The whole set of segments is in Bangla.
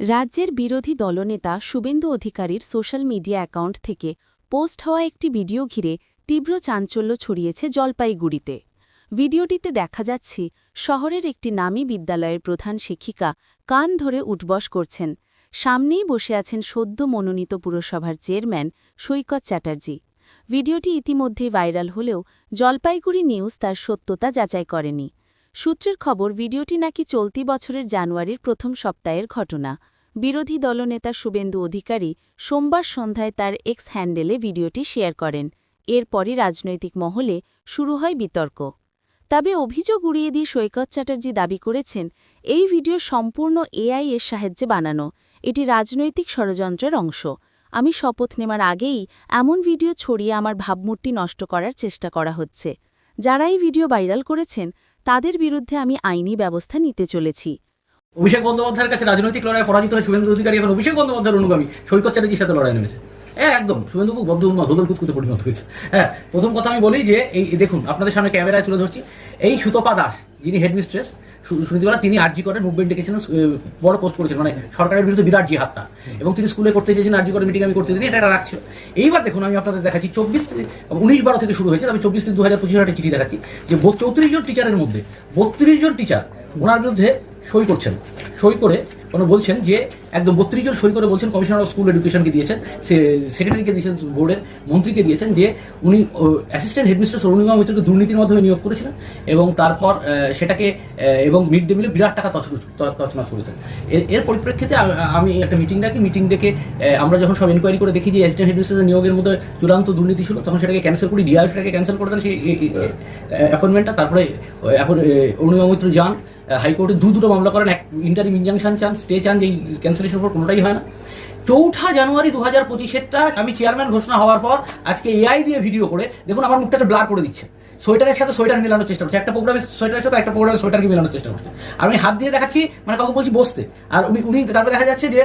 রাজ্যের বিরোধী দলনেতা শুভেন্দু অধিকারীর সোশ্যাল মিডিয়া অ্যাকাউন্ট থেকে পোস্ট হওয়া একটি ভিডিও ঘিরে তীব্র চাঞ্চল্য ছড়িয়েছে জলপাইগুড়িতে। ভিডিওটিতে দেখা যাচ্ছে, শহরের একটি নামী বিদ্যালয়ের প্রধান শিক্ষিকা কান ধরে উঠবস করছেন। সামনেই বসে আছেন সদ্য মনোনীত পুরসভার চেয়ারম্যান সৈকত চ্যাটার্জি। ভিডিওটি ইতিমধ্যে ভাইরাল হলেও জলপাইগুড়ি নিউজ তার সত্যতা যাচাই করেনি। সূত্রের খবর, ভিডিওটি নাকি চলতি বছরের জানুয়ারির প্রথম সপ্তাহের ঘটনা। বিরোধী দলনেতা শুভেন্দু অধিকারী সোমবার সন্ধ্যায় তার এক্স হ্যান্ডেলে ভিডিওটি শেয়ার করেন। এরপরই রাজনৈতিক মহলে শুরু হয় বিতর্ক। তবে অভিযোগ উড়িয়ে দিয়ে সৈকত চ্যাটার্জি দাবি করেছেন, এই ভিডিও সম্পূর্ণ এআই এর সাহায্যে বানানো। এটি রাজনৈতিক ষড়যন্ত্রের অংশ। আমি শপথ নেওয়ার আগেই এমন ভিডিও ছড়িয়ে আমার ভাবমূর্তি নষ্ট করার চেষ্টা করা হচ্ছে। যারা এই ভিডিও ভাইরাল করেছেন তাদের বিরুদ্ধে আমি আইনি ব্যবস্থা নিতে চলেছি। অভিষেক বন্দ্যোপাধ্যায়ের কাছে রাজনৈতিক লড়াই পরাজিত হয়ে শুভেন্দু অধিকারী এখন অভিষেক বন্দ্যোপাধ্যায়ের অনুগামী। সৈকত চ্যাটার্জির সাথে লড়াই নেমেছে। হ্যাঁ একদম খুব বদ্ধ উন্মাদ হোদল কুতকুতে পরিণত হয়েছে। হ্যাঁ প্রথম কথা আমি বলি যে এই দেখুন, আপনাদের সামনে ক্যামেরায় তুলে ধরছি। এই সুতপা দাস যিনি হেডমিস্ট্রেস সুনীতিবেলা তিনি আর্জি করে মুভমেন্ট ডেকেছিলেন বড় পোস্ট করেছিলেন মানে সরকারের বিরুদ্ধে বিরাট জি জিহাদটা এবং তিনি স্কুলে করতে চেয়েছেন, আর্জি করে মিটিং আমি করতে দিন এটা রাখছে এইবার দেখুন, আমি আপনাদের দেখাচ্ছি, চব্বিশ উনিশ বারো থেকে শুরু হয়েছে, আমি চব্বিশ থেকে দু হাজার পঁচিশ একটা চিঠি দেখাচ্ছি, যে চৌত্রিশ জন টিচারের মধ্যে, বত্রিশ জন টিচার ওনার বিরুদ্ধে সই করছেন। সই করে উনি বলছেন যে একদম বত্রিশ জন সই করে বলছেন কমিশনার অফ স্কুল এডুকেশনকে দিয়েছেন সে সেক্রেটারিকে দিয়েছেন বোর্ডের মন্ত্রীকে দিয়েছেন যে উনি অ্যাসিস্ট্যান্ট হেডমিস্ট্রেস অরুণিমা মৈত্রকে দুর্নীতির মাধ্যমে নিয়োগ করেছিলেন এবং তারপর সেটাকে এবং মিড ডে মিলে বিরাট টাকা তছরুচ ত- তছনছ করেছেন। এর- এর পরিপ্রেক্ষিতে আমি একটা মিটিং ডাকি মিটিং ডেকে আমরা যখন সব ইনকোয়ারি করে দেখি যে অ্যাসিস্ট্যান্ট হেডমিস্ট্রেসের নিয়োগের মধ্যে চূড়ান্ত দুর্নীতি ছিল তখন সেটাকে ক্যান্সেল করি ডিআই সেটাকে ক্যান্সেল করে দেন সেই অ্যাপয়েন্টমেন্টটা তারপরে এখন অরুণিমা মৈত্র যান হাইকোর্টে দু দুটো মামলা করেন, এক ইন্টারিম ইনজাংশন চান স্টে চান যে ক্যান্সেলেশন উপর কোনোটাই হয় না। চৌঠা জানুয়ারি দু হাজার পঁচিশেরটা আমি চেয়ারম্যান ঘোষণা হওয়ার পর আজকে এআই দিয়ে ভিডিও করে, দেখুন আমার মুখটাকে ব্লার করে দিচ্ছে। সোয়েটারের সাথে সোয়েটার মেলানোর চেষ্টা করছে, একটা প্রোগ্রামে সোয়েটারের সাথে একটা প্রোগ্রামে সোয়েটারকে মেলানোর চেষ্টা করছে। আর আমি হাত দিয়ে দেখাচ্ছি মানে কাউকে বলছি বসতে। আর উনি উনি তারপরে দেখা যাচ্ছে যে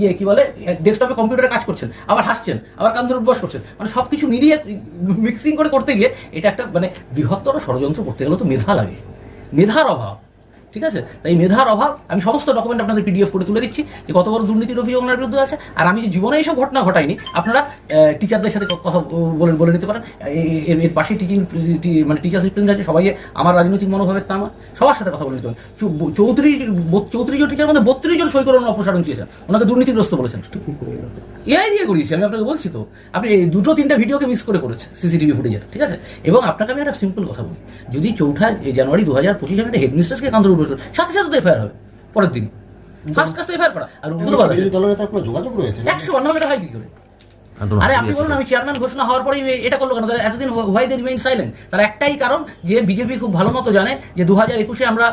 ইয়ে কি বলে ডেস্কটপে কম্পিউটারে কাজ করছেন, আবার হাসছেন, আবার কান ধরে করছেন। মানে সব কিছু মিলিয়ে মিক্সিং করে করতে গিয়ে, এটা একটা মানে বৃহত্তর ষড়যন্ত্র করতে গেলে তো মেধা লাগে। মেধার অভাব। ঠিক আছে? তাই মেধার অভাব আমি সমস্ত ডকুমেন্ট আপনাদের পিডিএফ করে তুলে দিচ্ছি যে কত বড় দুর্নীতির অভিযোগ ওনার বিরুদ্ধে আছে। আর আমি যে জীবনে এইসব ঘটনা ঘটাইনি আপনারা টিচারদের সাথে কথা বলে বলে নিতে পারেন। এর পাশে টিচিং মানে টিচার রিপ্রেজেন্ট আছে সবাই আমার রাজনৈতিক মনোভাবের তা আমার সবার সাথে কথা বলে নিতে পারেন। চৌত্রিশ চৌত্রিশ জন টিচার মধ্যে বত্রিশ জন সই করে অপসারণ চেয়েছেন। ওনাকে দুর্নীতিগ্রস্ত বলেছেন। এআই দিয়ে করিয়েছি আমি আপনাকে বলছি তো। আপনি এই দুটো তিনটা ভিডিওকে মিক্স করে করেছে সিসিটিভি ফুটেজের ঠিক আছে? এবং আপনাকে আমি একটা সিম্পল কথা বলি। যদি চৌঠা জানুয়ারি দু হাজার পঁচিশ একটা হেডমিস্ট্রেসকে কান্তর উঠবস সাথে সাথে তো এফআইআর হবে পরের দিন ফার্স্ট কাজটা এফআইআর করা আর বুধবার বিরোধী দলনেতার কোনো যোগাযোগ রয়েছে একশো অন্য এটা হয় কি করে? আরে আপনি বলুন আমি চেয়ারম্যান ঘোষণা হওয়ার পরেই এটা করল কেন? তারা এতদিন হোয়াই দে রিমেইন সাইলেন্ট তার একটাই কারণ যে বিজেপি খুব ভালো মতো জানে যে দু হাজার একুশে আমরা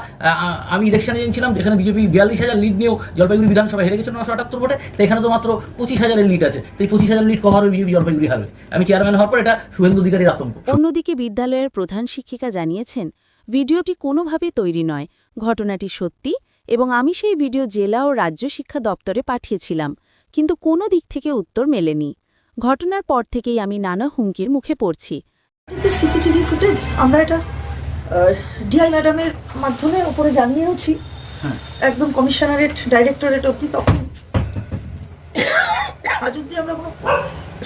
আমি ইলেকশনে ছিলাম যেখানে বিজেপি বিয়াল্লিশ হাজার লিড নিয়েও জলপাইগুড়ি বিধানসভা হেরে গেছিল নশো আটাত্তর ভোটে তো এখানে তো মাত্র পঁচিশ হাজারের লিড আছে। তো এই পঁচিশ হাজার লিড কভার বিজেপি জলপাইগুড়ি হারবে। আমি চেয়ারম্যান হওয়ার পর এটা শুভেন্দু অধিকারীর আতঙ্ক। অন্যদিকে বিদ্যালয়ের প্রধান শিক্ষিকা জানিয়েছেন ভিডিওটি কোনোভাবে তৈরি নয়। ঘটনাটি সত্যি এবং আমি সেই ভিডিও জেলা ও রাজ্য শিক্ষা দপ্তরে পাঠিয়েছিলাম কিন্তু কোনো দিক থেকে উত্তর মেলেনি। ঘটনার পর থেকেই আমি নানা হুমকির মুখে পড়ছি। সিসিটিভি ফুটেজ আমরা এটা ডিআই ম্যাডামের মাধ্যমে উপরে জানিয়েওছি। একদম কমিশনারেট ডাইরেক্টরেট অব্দি তখন আজ অব্দি আমরা কোনো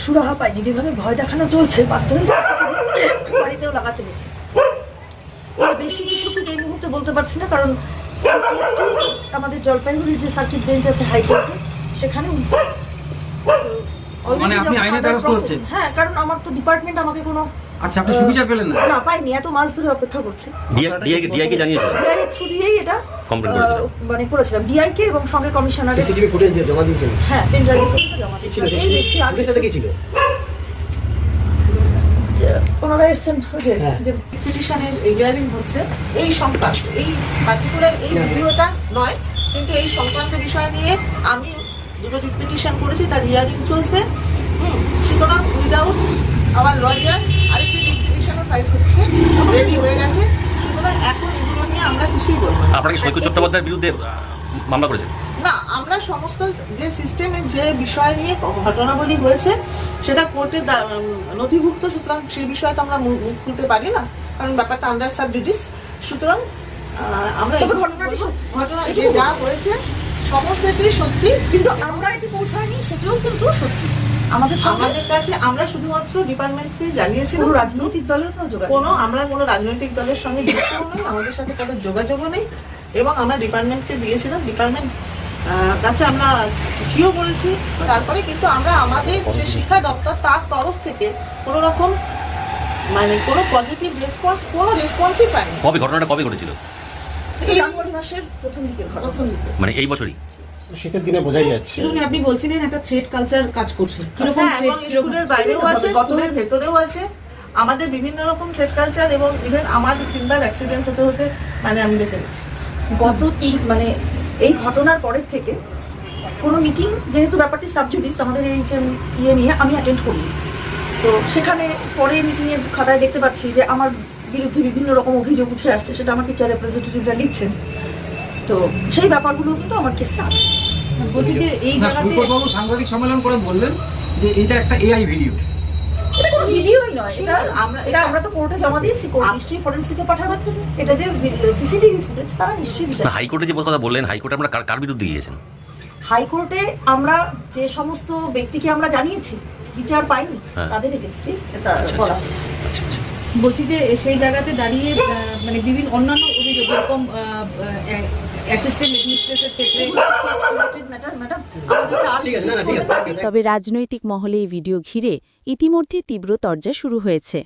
সুরাহা পাইনি। যেভাবে ভয় দেখানো চলছে বাধ্য হয়ে বাড়িতেও লাগাতে এর বেশি কিছু ঠিক এই মুহূর্তে বলতে পারছি না কারণ আমাদের জলপাইগুড়ির যে সার্কিট বেঞ্চ আছে হাইকোর্টে সেখানে মানে আপনি আইনের দ্বারস্থ হচ্ছেন? হ্যাঁ কারণ আমার তো ডিপার্টমেন্ট আমাকে কোনো আচ্ছা আপনি সুবিচার পেলেন না? না পাইনি এত মাস ধরে অপেক্ষা করছি। ডিআই কে জানিয়েছিলেন ডিআই থ্রু দিয়েই এটা করেছিলেন? মানে করেছিলাম। ডিআই কে এবং সঙ্গে কমিশনারের সিসিটিভি ফুটেজ দিয়ে জমা দিয়েছেন। হ্যাঁ পেন ড্রাইভ জমা কি এই বেশি আর পুলিশের সাথে কি ছিল? যে- ওনারা এসছেন ওই যে হ্যাঁ। যে পিটিশনের হিয়ারিং হচ্ছে এই সংক্রান্ত এই পার্টিকুলার এই ভিডিওটা নয় কিন্তু এই সংক্রান্ত বিষয় নিয়ে আমি দুটো পিটিশন করেছি তার হিয়ারিং চলছে। হুম, সুতরাং উইদাউট আমার লয়ার আরেকটি পিটিশনও ফাইল হচ্ছে রেডি হয়ে গেছে। সুতরাং এখন এগুলো নিয়ে আমরা কিছুই বলব আপনাকে সৈকত চট্টোপাধ্যায়ের বিরুদ্ধে মামলা করেছেন? আমরা সমস্ত যে সিস্টেমে যে বিষয় নিয়ে ঘটনাবলী হয়েছে সেটা কোর্টে নথিভুক্ত সুতরাং সেই বিষয়ে তো আমরা মুখ খুলতে পারি না কারণ ব্যাপারটা আন্ডার সাব ডিউটিস সুতরাং আমরা। ঘটনা যে যা হয়েছে সমস্তটাই সত্যি। কিন্তু আমরা এটি পৌঁছায়নি সেটাও কিন্তু সত্যি। আমাদের আমাদের কাছে আমরা শুধুমাত্র ডিপার্টমেন্টকে জানিয়েছিলাম কোনো রাজনৈতিক দলের কোনো যোগাযোগ কোনো আমরা কোনো রাজনৈতিক দলের সঙ্গে যুক্তও নেই আমাদের সাথে কোনো যোগাযোগও নেই এবং আমরা ডিপার্টমেন্টকে দিয়েছিলাম। ডিপার্টমেন্ট কাছে আমরা চিঠিও করেছি তারপরে কিন্তু আমরা আমাদের যে শিক্ষা দপ্তর তার তরফ থেকে কোনো রকম মানে কোনো পজিটিভ রেসপন্স কোনো রেসপন্সই পাইনি। কবে ঘটনাটা কবে ঘটেছিল? এই জানুয়ারি মাসের প্রথম ঘটনা। প্রথম দিকে। মানে এই বছরই? শীতের দিনে বোঝাই যাচ্ছে। আপনি বলছিলেন একটা থ্রেড কালচার কাজ করছে। কীরকম হ্যাঁ, কিরকম- স্কুলের বাইরেও আছে স্কুলের ভেতরেও আছে। আমাদের বিভিন্ন রকম থ্রেড কালচার এবং ইভেন আমার তিনবার অ্যাক্সিডেন্ট হতে হতে মানে আমি বেঁচে গেছি। গত মানে এই ঘটনার পরের থেকে কোনো মিটিং যেহেতু ব্যাপারটি সাবজুডিস আমাদের এই যে ইয়ে নিয়ে আমি অ্যাটেন্ড করি তো সেখানে পরে মিটিংয়ে খাতায় দেখতে পাচ্ছি যে আমার বিরুদ্ধে বিভিন্ন রকম অভিযোগ উঠে আসছে সেটা আমার টিচার রিপ্রেজেন্টেটিভরা লিখছেন। তো সেই ব্যাপারগুলো কিন্তু আমার কেসে আছে। বলছি যে এই জায়গাতে সাংবাদিক সম্মেলন করে বললেন যে এটা একটা এআই ভিডিও ভিডিওই নয় এটা আমরা- এটা আমরা তো কোর্টে জমা দিয়েছি কোর্ট নিশ্চয়ই ফরেন্সিকে পাঠাবে। এটা যে সিসিটিভি ফুটেজ তারা নিশ্চয়ই বিচার হাইকোর্টে যে কথা বললেন হাইকোর্টে আমরা কার- বিরুদ্ধে গিয়েছেন হাইকোর্টে আমরা যে সমস্ত ব্যক্তিকে আমরা জানিয়েছি বিচার পাইনি হ্যাঁ। তাদের এগেনস্টে এটা বলা হয়েছে। বলছি যে সেই জায়গাতে দাঁড়িয়ে মানে বিভিন্ন অন্যান্য অভিযোগ যেরকম অ্যাসিস্ট্যান্ট অ্যাডমিনিস্ট্রেটর ক্ষেত্রে। তবে রাজনৈতিক মহলে এই ভিডিও ঘিরে ইতিমধ্যে তীব্র তরজা শুরু হয়েছে